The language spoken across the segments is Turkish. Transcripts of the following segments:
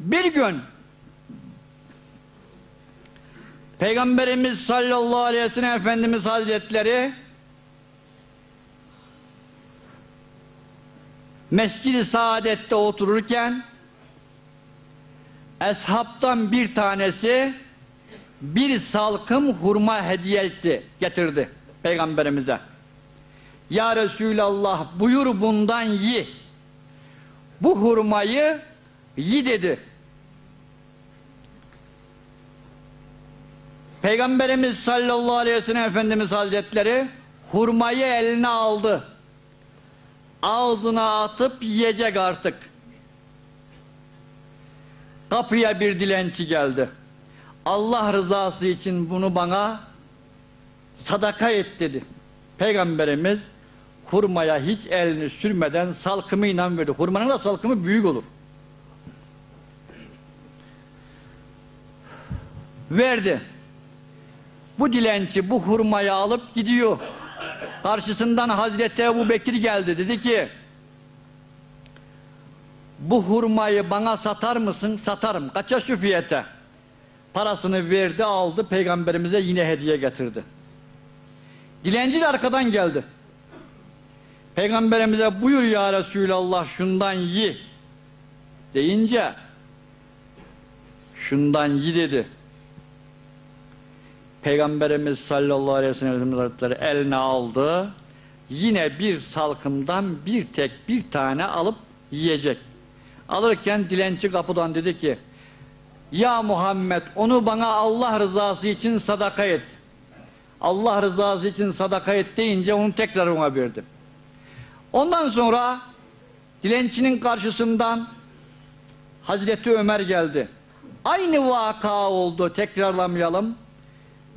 Bir gün Peygamberimiz sallallahu aleyhi ve sellem Efendimiz Hazretleri Mescid-i Saadet'te otururken Eshabtan bir tanesi bir salkım hurma hediye etti, getirdi Peygamberimize. Ya Resulallah buyur bundan yi. Bu hurmayı yi dedi. Peygamberimiz sallallahu aleyhi ve sellem Efendimiz Hazretleri hurmayı eline aldı. Ağzına atıp yiyecek artık. Kapıya bir dilenci geldi. Allah rızası için bunu bana sadaka et dedi. Peygamberimiz hurmaya hiç elini sürmeden salkımıyla verdi. Hurmanın da salkımı büyük olur. Verdi. Bu dilenci bu hurmayı alıp gidiyor. Karşısından Hazreti Ebu Bekir geldi. Dedi ki bu hurmayı bana satar mısın? Satarım. Kaça şu fiyata? Parasını verdi aldı peygamberimize yine hediye getirdi. Dilenci de arkadan geldi. Peygamberimize buyur ya Resulallah şundan yi deyince şundan yi dedi. Peygamberimiz sallallahu aleyhi ve sellem Hazretleri eline aldı. Yine bir salkımdan bir tek bir tane alıp yiyecek. Alırken dilenci kapıdan dedi ki Ya Muhammed onu bana Allah rızası için sadaka et. Allah rızası için sadaka et deyince onu tekrar ona verdim. Ondan sonra dilencinin karşısından Hazreti Ömer geldi. Aynı vaka oldu tekrarlamayalım.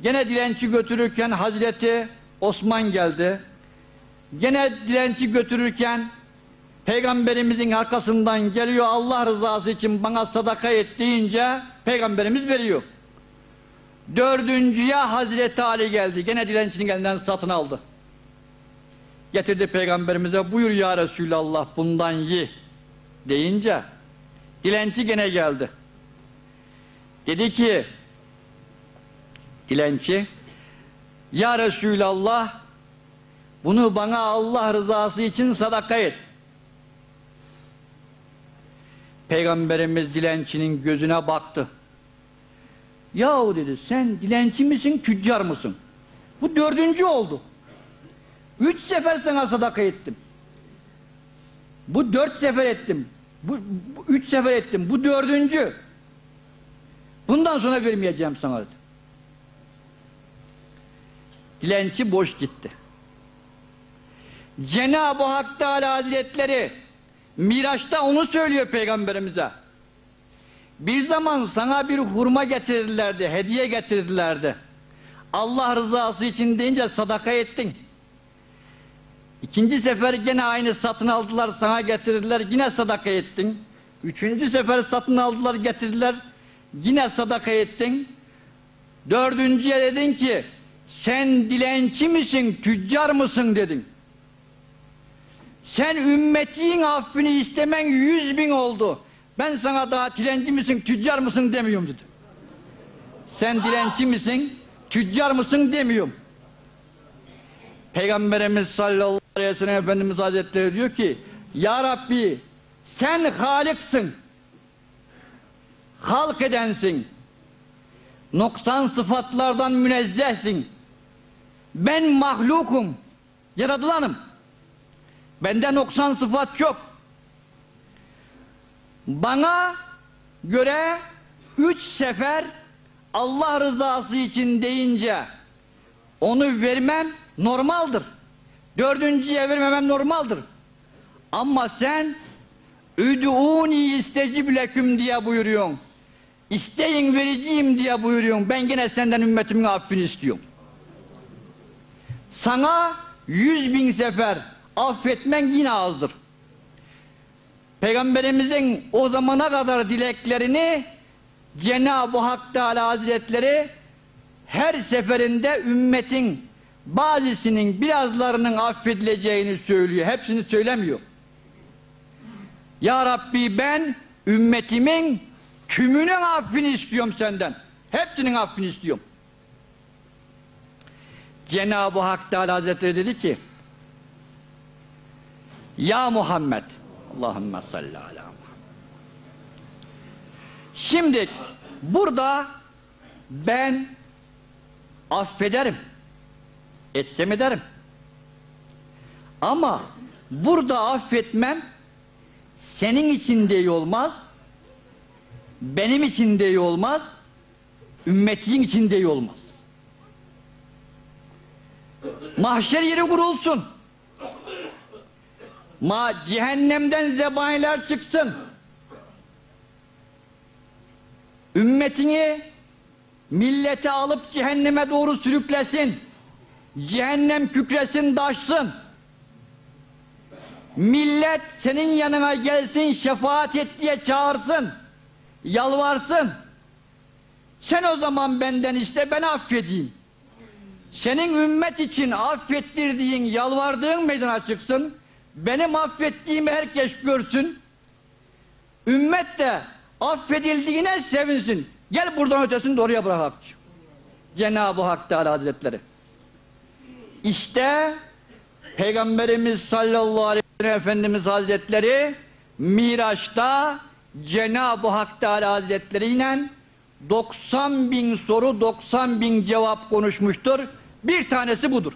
Gene dilenci götürürken Hazreti Osman geldi. Gene dilenci götürürken Peygamberimizin arkasından geliyor Allah rızası için bana sadaka et deyince Peygamberimiz veriyor. Dördüncüye Hazreti Ali geldi. Gene dilencinin elinden satın aldı. Getirdi Peygamberimize buyur ya Resulallah bundan ye deyince dilenci gene geldi. Dedi ki dilenci ya Resulallah bunu bana Allah rızası için sadaka et. Peygamberimiz dilencinin gözüne baktı. Yahu dedi sen dilenci misin tüccar mısın? Bu dördüncü oldu. Üç sefer sana sadaka ettim. Bu dört sefer ettim. Bu, bu üç sefer ettim. Bu dördüncü. Bundan sonra vermeyeceğim sana dedi. Dilenci boş gitti. Cenab-ı Hak Teala Hazretleri Miraç'ta onu söylüyor peygamberimize. Bir zaman sana bir hurma getirirlerdi, hediye getirirlerdi. Allah rızası için deyince sadaka ettin. İkinci sefer gene aynı satın aldılar, sana getirdiler, yine sadaka ettin. Üçüncü sefer satın aldılar, getirdiler, yine sadaka ettin. Dördüncüye dedin ki, sen dilenci misin, tüccar mısın dedin. Sen ümmetin affını istemen yüz bin oldu. Ben sana daha dilenci misin, tüccar mısın demiyorum dedi. Sen dilenci misin, tüccar mısın demiyorum. Peygamberimiz sallallahu aleyhi ve sellem Efendimiz Hazretleri diyor ki Ya Rabbi sen haliksin. Halk edensin. Noksan sıfatlardan münezzehsin. Ben mahlukum. Yaratılanım. Bende noksan sıfat yok. Bana göre üç sefer Allah rızası için deyince onu vermem normaldir. Dördüncüye vermemem normaldir. Ama sen üdûni istecib leküm diye buyuruyorsun. İsteyin vereceğim diye buyuruyorsun. Ben yine senden ümmetimin affini istiyorum. Sana yüz bin sefer affetmen yine azdır. Peygamberimizin o zamana kadar dileklerini Cenab-ı Hak Teala Hazretleri her seferinde ümmetin bazısının birazlarının affedileceğini söylüyor. Hepsini söylemiyor. Ya Rabbi ben ümmetimin Tümünün affini istiyorum senden. Hepsinin affini istiyorum. Cenab-ı Hak Teala Hazretleri dedi ki Ya Muhammed Allahümme salli ala Şimdi burada ben affederim. Etsem ederim. Ama burada affetmem senin için de iyi olmaz, benim için de iyi olmaz, ümmetin için de iyi olmaz. Mahşer yeri kurulsun. Ma cehennemden zebaniler çıksın. Ümmetini millete alıp cehenneme doğru sürüklesin. Cehennem kükresin, daşsın. Millet senin yanına gelsin, şefaat et diye çağırsın. Yalvarsın. Sen o zaman benden iste, ben affedeyim. Senin ümmet için affettirdiğin, yalvardığın meydana çıksın. Benim affettiğimi herkes görsün. Ümmet de affedildiğine sevinsin. Gel buradan ötesini de oraya bırak Hakçı. Cenab-ı Hak Teala Hazretleri. İşte Peygamberimiz sallallahu aleyhi ve sellem Efendimiz Hazretleri Miraç'ta Cenab-ı Hak Teala Hazretleri ile 90 bin soru 90 bin cevap konuşmuştur. Bir tanesi budur.